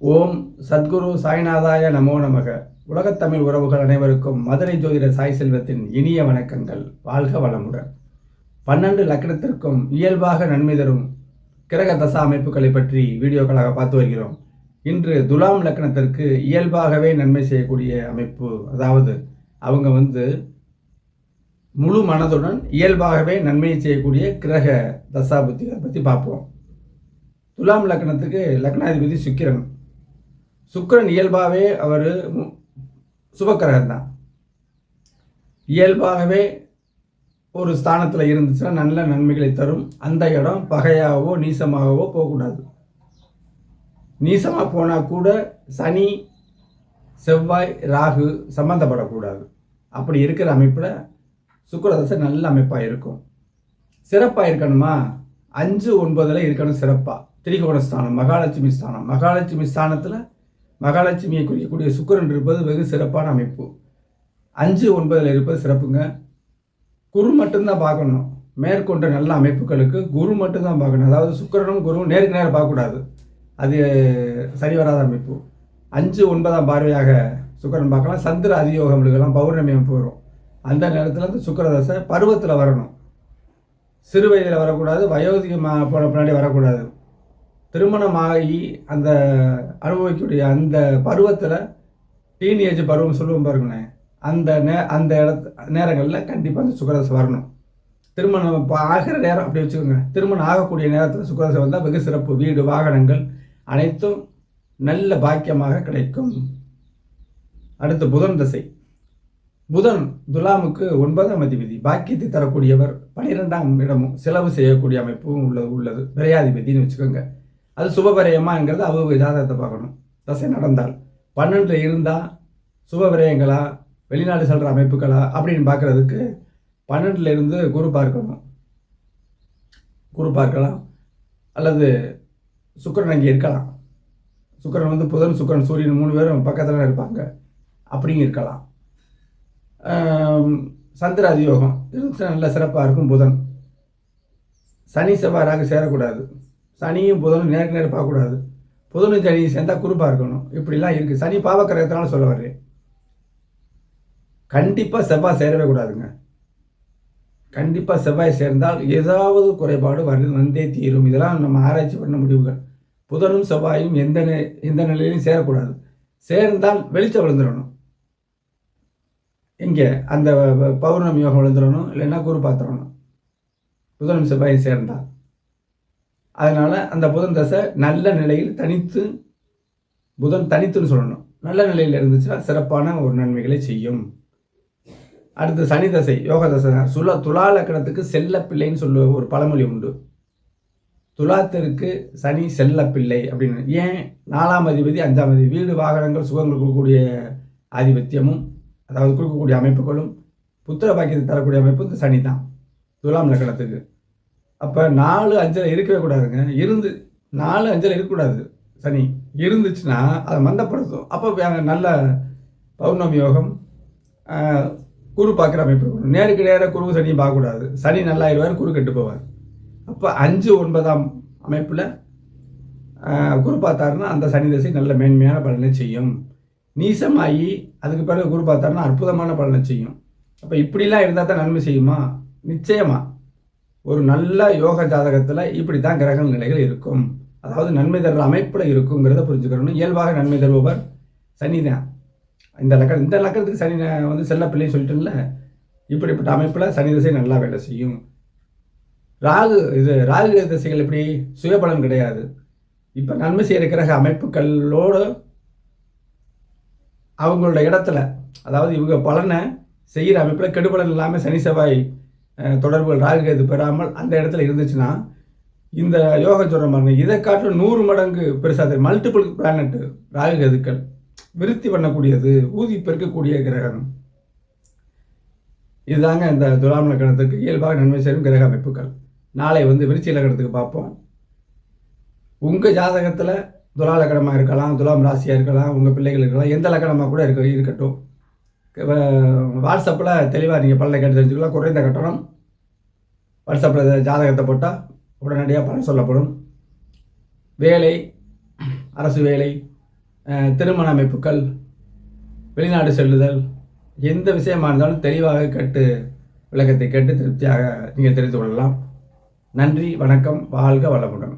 ஓம் சத்குரு சாய்நாதாய நமோ நமக. உலகத்தமிழ் உறவுகள் அனைவருக்கும் மதுரை ஜோதிட சாய் செல்வத்தின் இனிய வணக்கங்கள். வாழ்க வளமுடன். பன்னெண்டு லக்கணத்திற்கும் இயல்பாக நன்மை தரும் கிரக தசா அமைப்புகளை பற்றி வீடியோக்களாக பார்த்து வருகிறோம். இன்று துலாம் லக்கணத்திற்கு இயல்பாகவே நன்மை செய்யக்கூடிய அமைப்பு அதாவது அவங்க வந்து முழு மனதுடன் இயல்பாகவே நன்மை செய்யக்கூடிய கிரக தசா புத்திகளை பற்றி பார்ப்போம். துலாம் லக்னத்துக்கு லக்னாதிபதி சுக்கிரன். சுக்கரன் இயல்பாகவே அவர் சுபக்கிரகம் தான் இயல்பாகவே ஒரு ஸ்தானத்தில் இருந்துச்சுன்னா நல்ல நன்மைகளை தரும். அந்த இடம் பகையாகவோ நீசமாகவோ போகக்கூடாது. நீசமாக போனால் கூட சனி செவ்வாய் ராகு சம்மந்தப்படக்கூடாது அப்படி இருக்கிற அமைப்பில் சுக்கரதசை நல்ல அமைப்பாக இருக்கும். சிறப்பாக இருக்கணுமா? அஞ்சு ஒன்பதில் இருக்கணும் சிறப்பாக திரிகோண ஸ்தானம் மகாலட்சுமி ஸ்தானம். மகாலட்சுமி ஸ்தானத்தில் மகாலட்சுமியை குறிக்கக்கூடிய சுக்கிரன் இருப்பது வெகு சிறப்பான அமைப்பு. அஞ்சு ஒன்பதில் இருப்பது சிறப்புங்க. குரு மட்டும்தான் பார்க்கணும். மேற்கொண்ட நல்ல அமைப்புகளுக்கு குரு மட்டும்தான் பார்க்கணும். அதாவது சுக்கிரனும் குருவும் நேருக்கு நேரம் பார்க்கக்கூடாது. அது சரி வராத அமைப்பு. அஞ்சு ஒன்பதாம் பார்வையாக சுக்கிரன் பார்க்கலாம். சந்திர அதியோகங்களுக்கெல்லாம் பௌர்ணமி அமைப்பு வரும். அந்த நேரத்தில் வந்து சுக்கரதசை பருவத்தில் வரணும். சிறு வயதில் வரக்கூடாது. வயோதிகமாக போன பின்னாடி வரக்கூடாது. திருமணமாகி அந்த அனுபவிக்கக்கூடிய அந்த பருவத்தில் டீனேஜ் பருவம் சொல்லுவோம் பாருங்களேன். அந்த நே அந்த இடத்து நேரங்களில் கண்டிப்பாக அந்த சுக்கரதசை வரணும். திருமணம் இப்போ ஆகிற நேரம் அப்படி வச்சுக்கோங்க. திருமணம் ஆகக்கூடிய நேரத்தில் சுக்கரதசை வந்தால் வெகு சிறப்பு. வீடு வாகனங்கள் அனைத்தும் நல்ல பாக்கியமாக கிடைக்கும். அடுத்து புதன் தசை. புதன் துலாமுக்கு ஒன்பதாம் அதிபதி. பாக்கியத்தை தரக்கூடியவர் பனிரெண்டாம் இடமும் செலவு செய்யக்கூடிய அமைப்பும் உள்ளது உள்ளது. விரையாதிபதினு வச்சுக்கோங்க. அது சுபவிரயமாங்கிறது அவங்க ஜாதகத்தை பார்க்கணும். தசை நடந்தால் பன்னெண்டில் இருந்தால் சுபவிரயங்களா வெளிநாடு செல்கிற அமைப்புகளா? அப்படின்னு பார்க்குறதுக்கு பன்னெண்டில் இருந்து குரு பார்க்கணும். குரு பார்க்கலாம். அல்லது சுக்கரன் அங்கே இருக்கலாம். சுக்கரன் வந்து புதன் சுக்கரன் சூரியன் மூணு பேரும் பக்கத்தில் இருப்பாங்க. அப்படிங்க இருக்கலாம். சந்திர அதியோகம் நல்ல சிறப்பாக இருக்கும் புதன். சனி செவ்வாறாக சேரக்கூடாது. சனியும் புதனும் நேருக்கு நேரம் பார்க்கக்கூடாது. புதனும் சனியும் சேர்ந்தால் குறுப்பாக இருக்கணும். இப்படிலாம் இருக்குது சனி பாவக்கிரகத்தினால சொல்ல வர்றேன். கண்டிப்பாக செவ்வாய் சேரவே கூடாதுங்க. கண்டிப்பாக செவ்வாய் சேர்ந்தால் ஏதாவது குறைபாடு வந்து வந்தே தீரும். இதெல்லாம் நம்ம ஆராய்ச்சி பண்ண முடிவுகள். புதனும் செவ்வாயும் எந்த எந்த நிலையிலும் சேரக்கூடாது. சேர்ந்தால் வெளிச்சம் விழுந்துடணும். இங்கே அந்த பௌர்ணமி யோகம் விழுந்துடணும். இல்லைன்னா குரு பாத்திரணும் புதனும் செவ்வாயும் சேர்ந்தால். அதனால் அந்த புதன் தசை நல்ல நிலையில் தனித்து புதன் தனித்துன்னு சொல்லணும். நல்ல நிலையில் இருந்துச்சுன்னா சிறப்பான ஒரு நன்மைகளை செய்யும். அடுத்து சனி தசை யோக தசை. தான். துலா லக்கணத்துக்கு செல்ல பிள்ளைன்னு சொல்ல ஒரு பழமொழி உண்டு. துலாத்திற்கு சனி செல்ல பிள்ளை அப்படின்னு. ஏன்? நாலாம் அதிபதி அஞ்சாம் அதிபதி. வீடு வாகனங்கள் சுகங்கள் கொடுக்கக்கூடிய ஆதிபத்தியமும் அதாவது கொடுக்கக்கூடிய அமைப்புகளும் புத்திர பாக்கியத்தை தரக்கூடிய அமைப்பு இந்த சனி தான் துலாம் லக்கணத்துக்கு. அப்போ நாலு அஞ்சில் இருக்கவே கூடாதுங்க. இருந்து நாலு அஞ்சில் இருக்கக்கூடாது சனி. இருந்துச்சுன்னா அதை மந்தப்படுத்தும். அப்போ நல்ல பௌர்ணமி யோகம் குரு பார்க்குற அமைப்பு இருக்கணும். நேருக்கு நேராக குரு சனியும் பார்க்கக்கூடாது. சனி நல்லாயிருவார் குரு கெட்டு போவார். அப்போ அஞ்சு ஒன்பதாம் அமைப்பில் குரு பார்த்தாருன்னா அந்த சனி தசை நல்ல மேன்மையான பலனை செய்யும். நீசமாகி அதுக்கு பிறகு குரு பார்த்தாருன்னா அற்புதமான பலனை செய்யும். அப்போ இப்படிலாம் இருந்தால் தான் நன்மை செய்யுமா? நிச்சயமா. ஒரு நல்ல யோக ஜாதகத்தில் இப்படி தான் கிரக நிலைகள் இருக்கும். அதாவது நன்மை தர்ற அமைப்பில் இருக்குங்கிறத புரிஞ்சுக்கணும் இயல்பாக நன்மை தருபவர் சனி தான். இந்த லக்க இந்த லக்கணத்துக்கு சனி வந்து செல்ல பிள்ளைன்னு சொல்லிட்டுல இப்படிப்பட்ட அமைப்பில் சனி திசை நல்லா வேலை செய்யும். ராகு இது ராகு திசைகள் எப்படி? சுயபலம் கிடையாது. இப்போ நன்மை செய்கிற கிரக அமைப்புகளோடு அவங்களோட இடத்துல அதாவது இவங்க பலனை செய்கிற அமைப்பில் கெடுபலன் இல்லாமல் சனி செவ்வாய் தொடர்புகள் ராகு கேது பெறாமல் அந்த இடத்துல இருந்துச்சுன்னா இந்த யோக சொல்கிற மாதிரி இதை காட்டிலும் நூறு மடங்கு பெருசாக மல்டிபிள் பிளானட்டு ராகு கேதுக்கள் விருத்தி பண்ணக்கூடியது ஊதி பெருக்கக்கூடிய கிரகம். இதுதாங்க இந்த துலாம் லக்கணத்துக்கு இயல்பாக நன்மை செய்யும் கிரக அமைப்புகள். நாளை வந்து விருச்சி லக்கணத்துக்கு பார்ப்போம். உங்கள் ஜாதகத்தில் துலா லக்கணமாக இருக்கலாம் துலாம் ராசியாக இருக்கலாம் உங்கள் பிள்ளைகள் இருக்கலாம் எந்த லக்கணமாக கூட இருக்க இருக்கட்டும். வாட்ஸ்அப்பில் தெளிவாக நீங்கள் பலனை கேட்டு தெரிஞ்சுக்கலாம். குறைந்த கட்டணம். வாட்ஸ்அப்பில் ஜாதகத்தை போட்டால் உடனடியாக பலன் சொல்லப்படும். வேலை அரசு வேலை திருமண அமைப்புகள் வெளிநாடு செல்லுதல் எந்த விஷயமா இருந்தாலும் தெளிவாக கேட்டு விளக்கத்தை கேட்டு திருப்தியாக நீங்கள் தெரிந்து கொள்ளலாம். நன்றி வணக்கம் வாழ்க வளமுடன்.